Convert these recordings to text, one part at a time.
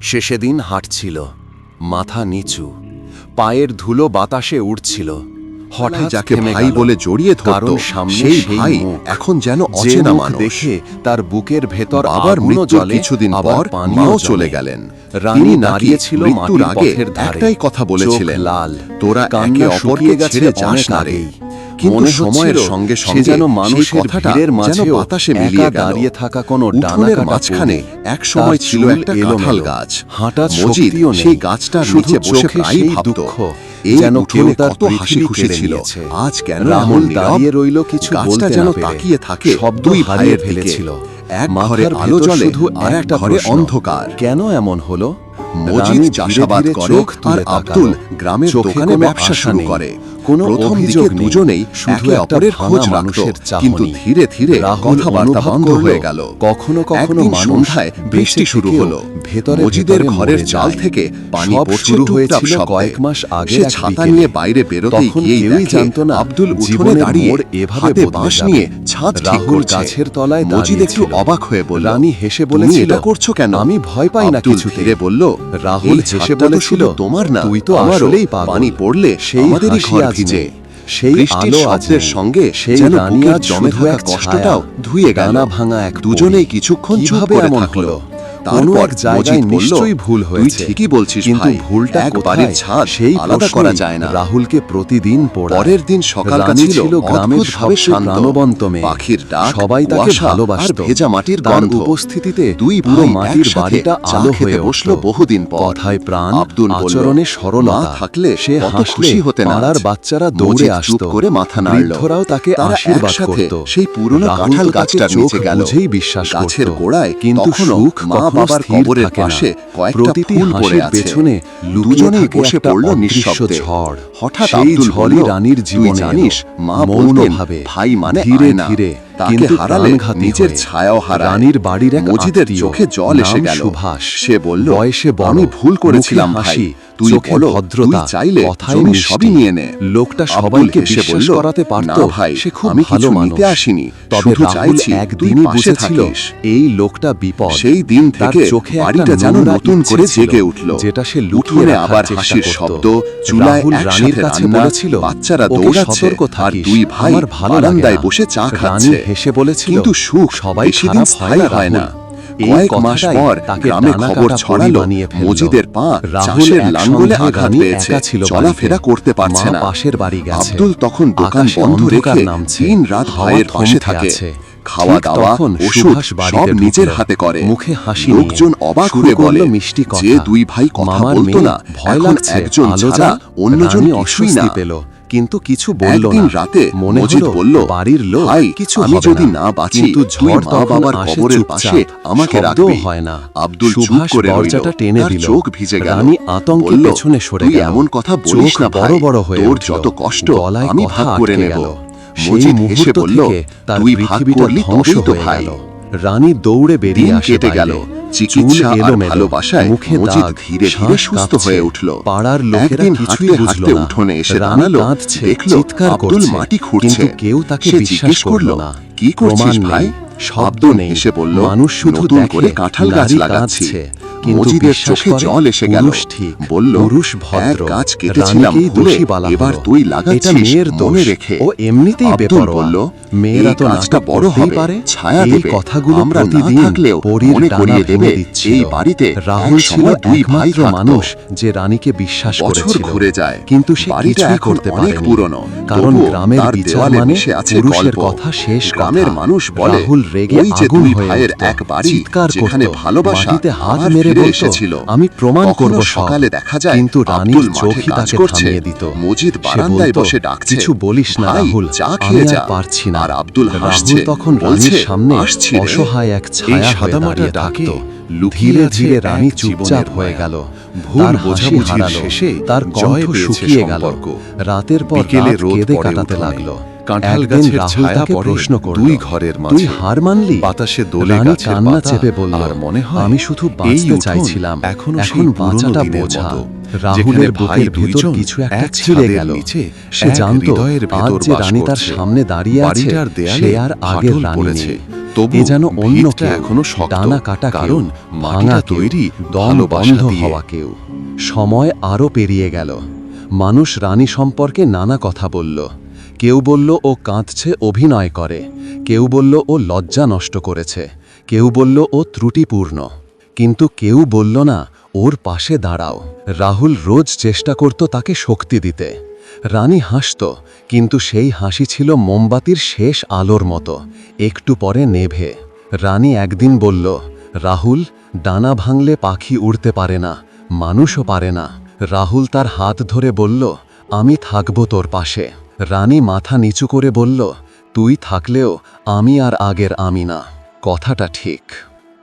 সে সেদিন হাঁটছিল মাথা নিচু পায়ের ধুলো বাতাসে উঠছিল হঠাৎ যাকে ভাই বলে জড়িয়ে ভাই এখন যেন অচেনা মানুষ। দেখে তার বুকের ভেতর আবার মৃত্যু কিছুদিন পর চলে গেলেন। রানী দাঁড়িয়েছিল মৃত্যুর একটাই কথা বলেছিলেন লাল। তোরা একে অপরকে ছেড়ে যাস না রে। কিন্তু সময়ের সঙ্গে সে যেন মানুষের ভিড়ের মাঝে বাতাসে মিলিয়ে দাঁড়িয়ে থাকা কোনো ডানার মাঝখানে এক সময় ছিল একটা কাঁঠাল গাছ। হাঁটা মজিদ সেই গাছটার নিচে বসে প্রায়ই ভাবত এই যেন কেউ তার তো হাসি খুশি ছিল। আজ কেন রাহুল দাঁড়িয়ে রইল কিছু বলতে যেন তাকিয়ে থাকে শব্দই হারিয়ে ফেলেছিল। এক ঘরে আলো জ্বলে শুধু আর একটা ঘরে অন্ধকার। কেন এমন হলো? মজিদ চাষাবাদ করে আর আব্দুল গ্রামের দোকানে ব্যবসা শুরু করে। কোনো অভিযোগ দুজনেই শুধু অপরের খোঁজ মানুষের কিন্তু ধীরে ধীরে কথাবার্তা বন্ধ হয়ে গেল। কখনো কখনো বৃষ্টি শুরু হলো। ভেতরে ঘরের চাল থেকে পানি শুরু হয়েছিল কয়েক মাস আগে ছাতা নিয়ে বাইরে বেরোতে জানতো না আব্দুল উঠোনে দাঁড়িয়ে এভাবে বাঁশ নিয়ে ছাদ রাহুল গাছের তলায় মজিদ একটু অবাক হয়ে বলল হেসে বলেছি এটা করছ কেন? আমি ভয় পাই না কিছু ধীরে বলল রাহুল হেসে বলেছিল তোমার না তুই তো আমার পানি পড়লে সেই আমাদেরই ঘর ভিজে। সেই আলো আজের সঙ্গে সেই রানী জমে থাকা কষ্টটাও ধুয়ে গানা ভাঙা এক দুজনেই কিছুক্ষণ চুপ করে থাকল? তারপর জায়গায় নিশ্চয়ই ভুল হয়েছে। ঠিকই বলছিস কিন্তু ভুলটা একবারে ছাদ সেই আলাদা করা যায় না। রাহুলকে প্রতিদিন পরের দিন সকাল ছিল গ্রামের ভাবে প্রাণবন্ত মেয়ে। পাখির ডাক সবাই তাকে ভালোবাসত। ভেজা মাটির গন্ধ। উপস্থিতিতে দুই পুরো মাটির বাড়িটা আলো হয়ে বসল বহুদিন পর। কথায় প্রাণ আব্দুল আচরণে সরলতা থাকলে সে হাসলে হতে পাড়ার বাচ্চারা দৌড়ে আসতো। করে মাথা নাড়ল। বৃদ্ধরাও তাকে আশীর্বাদ করত। সেই পুরনো কাঁঠাল গাছটার নিচে গেল। বিশ্বাস গাছের গোড়ায় কিন্তু সুখ মা বাবার কবরের পাশে কয়েকটা ফুল পড়ে আছে। পেছনে দুজনেই বসে পড়ল নিঃশব্দে। হঠাৎ সেই ঝলি রানীর জীবনে জানিস মা বলতেন ভাই মানে ধীরে ধীরে তাকে হারালে নিজের ছায়াও হারা রানীর বাড়ির এক মজিদের চোখে জল এসে গেল। সুভাষ। সে বলল বয়সে বড়। ভুল করেছিলাম ভাই। তুই চোখে ভদ্রতা চাইলে কথায় সবই নিয়ে নে। লোকটা সবাইকে বিশ্বাস করাতে পারত ভাই সে খুব ভালো মানতে আসিনি। তবে চাইছি একদিনই বুঝেছিল এই লোকটা বিপদ। সেই দিন থেকে চোখে বাড়িটা যেন নতুন করে জেগে উঠল। যেটা সে লুটিয়ে আবার হাসির শব্দ চুলায় রানীর কাছে বলেছিল বাচ্চারা দৌড়াচ্ছে আর দুই ভাই আমার বারান্দায় বসে চা খাচ্ছে। হেসে বলেছিল কিন্তু সুখ সবাই সেদিন স্থায়ী হয় না। কয়েক মাস পর গ্রামে খবর ছড়াল। মজিদের পা চাষের লাঙ্গলে আঘাত পেয়েছে। চলাফেরা করতে পারছে না। পাশের বাড়ি গেছে। আব্দুল তখন দোকান বন্ধ রেখে তিন রাত ভাইয়ের পাশে থাকে। খাওয়া দাওয়া ওষুধ সব নিজের হাতে করে। মুখে হাসি লোকজন অবাক হয়ে বলে মিষ্টি যে দুই ভাই কথা বলতো না ভয় লাগছে। একজন ছাড়া অন্যজন অসুস্থ পেল। কিন্তু কিছু বলল না। রাতে মনে মজিদ বলল বাড়ির লোক আই কিছু আমি যদি না। বাঁচি কিন্তু ঝড় তো বাবার কবরের পাশে আমাকে রাখবে। হয় না। আব্দুল চুপ করে দরজাটা টেনে দিল। চোখ ভিজে গেল। আমি আতঙ্কে পেছনে সরে গেল। এমন কথা বলিস না বড় বড় হয়ে তোর যত কষ্ট আমি ভাগ করে নেব। সেই হেসে বলল তুই ভাগ করলি তবেই তো ভাই। রানী দৌড়ে বেরিয়ে কেটে গেল। চিকিৎসা ভালোবাসায় মজিদ ধীরে ধীরে সুস্থ হয়ে উঠল। পাড়ার লোকেরা কিছুই উঠোনে এসে মাটি খুঁড়ছে। কেউ তাকে জিজ্ঞেস করল কি করছিস ভাই? শব্দ নেই। এসে বলল মানুষ শুধু করে কাঁঠাল গাছ লাগাচ্ছে। মজিদের চোখে জল এসে গেল। বলল পুরুষ ভদ্র কেটেছিলাম ভুলে এবার তুই লাগাচ্ছিস রেখে। ও এমনিতেই বেপরোয়া। বলল মেয়েরা তো নাচটা বড় ছায়া দেবে কথাগুলো আমরা থাকলেও মনে করিয়ে দেবে এই বাড়িতে রাহুল ছিল দুই ভাই মানুষ যে রানীকে বিশ্বাস করেছিল। ঘুরে যায়। কিন্তু সে কিছুই করতে পারে পুরনো। কারণ গ্রামের বিচার মানে পুরুষের কথা শেষ গ্রামের মানুষ বলে রাহুল রেগে আগুন হয়ে এক বাড়ি চিৎকার করতে। ভালোবাসা হাত মেরে ফিরে এসেছিল। আমি প্রমাণ করব সকালে দেখা যায় কিন্তু রানীর চোখই তাকে থামিয়ে দিত। মজিদ বারান্দায় বসে ডাকছে কিছু বলিস না রাহুল চা খেয়ে যা। পারছি না। আর আব্দুল হাসছে তখন রানীর সামনে অসহায় এক ছায়া ধীরে ধীরে রানী চুপচাপ হয়ে গেল। ভুল তার কণ্ঠ শুকিয়ে গেল। রাতের পর রাত কেঁদে কাটাতে লাগল। কাঁঠাল গাছের ছায়া পড়ে প্রশ্ন করল দুই ঘরের তুই হার মানলি? বাতাসে দোলে গাছের পাতা, চেপে বলল আর মনে হয় আমি শুধু বাঁচতে চাইছিলাম। এখনও এখন বাঁচাটা বোঝা। রাহুলের বুকের ভেতর কিছু একটা ছিঁড়ে গেল। সে এক জানতো আজ যে রানী তার সামনে দাঁড়িয়ে আছে সে আর আগের রানী নেই। তবু এ যেন অন্য এখনও ডানা কাটা কারণ ভাঙা তৈরি ভালোবাসা বন্ধ হওয়া কেউ। সময় আরও পেরিয়ে গেল। মানুষ রানী সম্পর্কে নানা কথা বলল। কেউ বলল, ও কাঁদছে, অভিনয় করে। কেউ বলল, ও লজ্জা নষ্ট করেছে। কেউ বলল, ও ত্রুটিপূর্ণ। কিন্তু কেউ বলল না, ওর পাশে দাঁড়াও। রাহুল রোজ চেষ্টা করত তাকে শক্তি দিতে। রানী হাসত, কিন্তু সেই হাসি ছিল মোমবাতির শেষ আলোর মতো, একটু পরে নেভে। রানী একদিন বলল, রাহুল, ডানা ভাঙলে পাখি উড়তে পারে না, মানুষও পারে না। রাহুল তার হাত ধরে বলল, আমি থাকব তোর পাশে। রানী মাথা নিচু করে বলল, তুই থাকলেও আমি আর আগের আমি না। কথাটা ঠিক।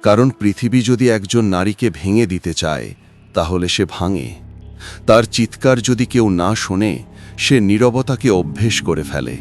কারণ পৃথিবী যদি একজন নারীকে ভেঙে দিতে চায়, তাহলে সে ভাঙে। তার চিৎকার যদি কেউ না শোনে, সে নীরবতাকে অভ্যেস করে ফেলে।